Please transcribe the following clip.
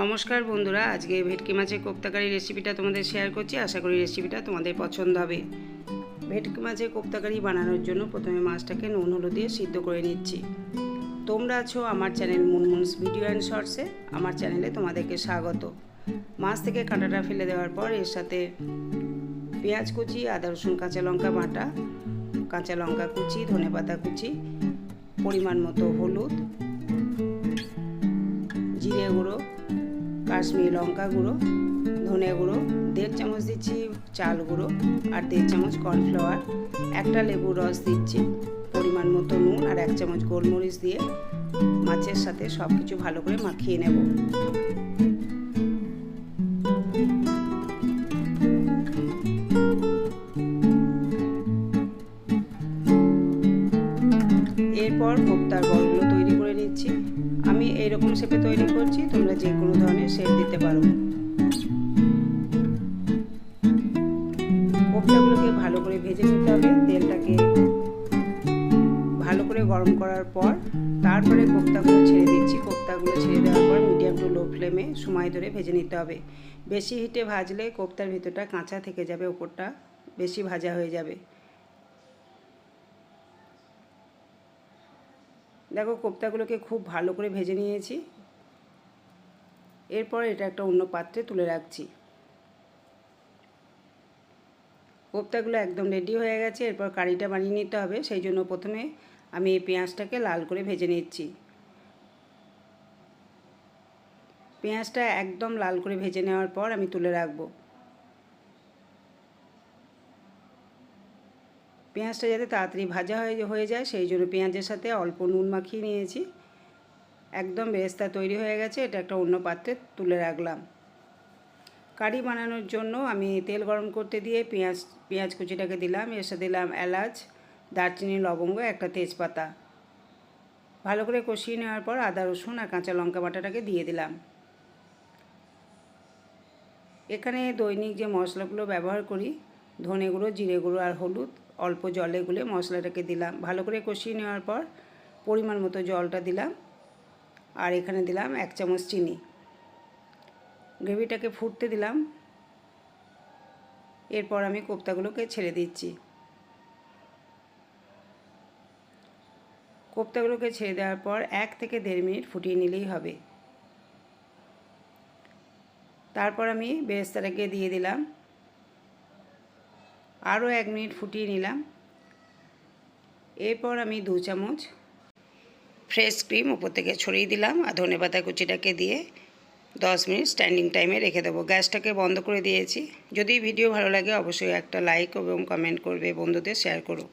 নমস্কার বন্ধুরা, আজকে ভেটকি মাছের কোপ্তাকারি রেসিপিটা তোমাদের শেয়ার করছি। আশা করি রেসিপিটা তোমাদের পছন্দ হবে। ভেটকি মাছের কোপ্তাকারি বানানোর জন্য প্রথমে মাছটাকে নুন, হলুদ দিয়ে সিদ্ধ করে নিচ্ছি। তোমরা আছো আমার চ্যানেল মুনমুনস ভিডিও অ্যান্ড শর্টসে আমার চ্যানেলে তোমাদেরকে স্বাগত। মাছ থেকে কাঁটাটা ফেলে দেওয়ার পর এর সাথে পেঁয়াজ কুচি, আদা, রসুন, কাঁচা লঙ্কা বাটা, কাঁচা লঙ্কা কুচি ধনে পাতা কুচি, পরিমাণ মতো হলুদ গুঁড়ো, কাশ্মীরি লঙ্কা গুঁড়ো, ধনে গুঁড়ো, দেড় চামচ দিচ্ছি চাল গুঁড়ো আর দেড় চামচ কর্নফ্লাওয়ার। একটা লেবুর রস দিচ্ছি পরিমাণ মতো নুন আর এক চামচ গোলমরিচ দিয়ে মাছের সাথে সব কিছু ভালো করে মাখিয়ে নেব। এরপর কোপ্তার বলগুলো তৈরি এইরকম শেপে তৈরি করছি, তোমরা যে কোনো ধরনের শেপ দিতে পারো। কোপ্তাগুলোকে ভালো করে ভেজে নিতে হবে, তেলটাকে ভালো করে গরম করার পর, তারপরে কোপ্তাগুলো ছেড়ে দিচ্ছি। কোপ্তাগুলো ছেড়ে দেওয়ার পর মিডিয়াম টু লো ফ্লেমে সময় ধরে ভেজে নিতে হবে। বেশি হিটে ভাজলে কোপ্তার ভিতরটা কাঁচা থেকে যাবে, ওপরটা বেশি ভাজা হয়ে যাবে। দেখো কোপ্তাগুলোকে খুব ভালো করে ভেজে নিয়েছি। এরপর এটা একটা অন্য পাত্রে তুলে রাখছি। কোপ্তাগুলো একদম রেডি হয়ে গেছে, এরপর কারিটা বানিয়ে নিতে হবে। সেই জন্য প্রথমে আমি এই পেঁয়াজটাকে লাল করে ভেজে নিচ্ছি। পেঁয়াজটা একদম লাল করে ভেজে নেওয়ার পর আমি তুলে রাখব। পেঁয়াজটা যাতে তাড়াতাড়ি ভাজা হয়ে হয়ে যায়, সেই জন্য পেঁয়াজের সাথে অল্প নুন মাখিয়ে নিয়েছি। একদম বেরেস্তা তৈরি হয়ে গেছে, এটা একটা অন্য পাত্রে তুলে রাখলাম। কারি বানানোর জন্য আমি তেল গরম করতে দিয়ে পেঁয়াজ পেঁয়াজ কুচিটাকে দিলাম, এর সাথে দিলাম এলাচ, দারচিনি, লবঙ্গ, একটা তেজপাতা। ভালো করে কষিয়ে নেওয়ার পর আদা, রসুন আর কাঁচা লঙ্কা বাটাটাকে দিয়ে দিলাম। এখানে দৈনিক যে মশলাগুলো ব্যবহার করি, ধনে গুঁড়ো, জিরে গুঁড়ো আর হলুদ অল্প জলে গুলে মশলাটাকে দিলাম। ভালো করে কষিয়ে নেওয়ার পর পরিমাণ মতো জলটা দিলাম। আর এখানে দিলাম এক চামচ চিনি। গ্রেভিটাকে ফুটতে দিলাম। এরপর আমি কোপ্তাগুলোকে ছেড়ে দিচ্ছি। কোপ্তাগুলোকে ছেড়ে দেওয়ার পর এক থেকে দেড় মিনিট ফুটিয়ে নিলেই হবে। তারপর আমি বেরেস্তাটাকে দিয়ে দিলাম। আরও এক মিনিট ফুটিয়ে নিলাম। এরপর আমি দু চামচ ফ্রেশ ক্রিম উপর থেকে ছড়িয়ে দিলাম আর ধনে পাতা কুচিটাকে দিয়ে দশ মিনিট স্ট্যান্ডিং টাইমে রেখে দেবো। গ্যাসটাকে বন্ধ করে দিয়েছি। যদি ভিডিও ভালো লাগে অবশ্যই একটা লাইক এবং কমেন্ট করবে, বন্ধুদের শেয়ার করো।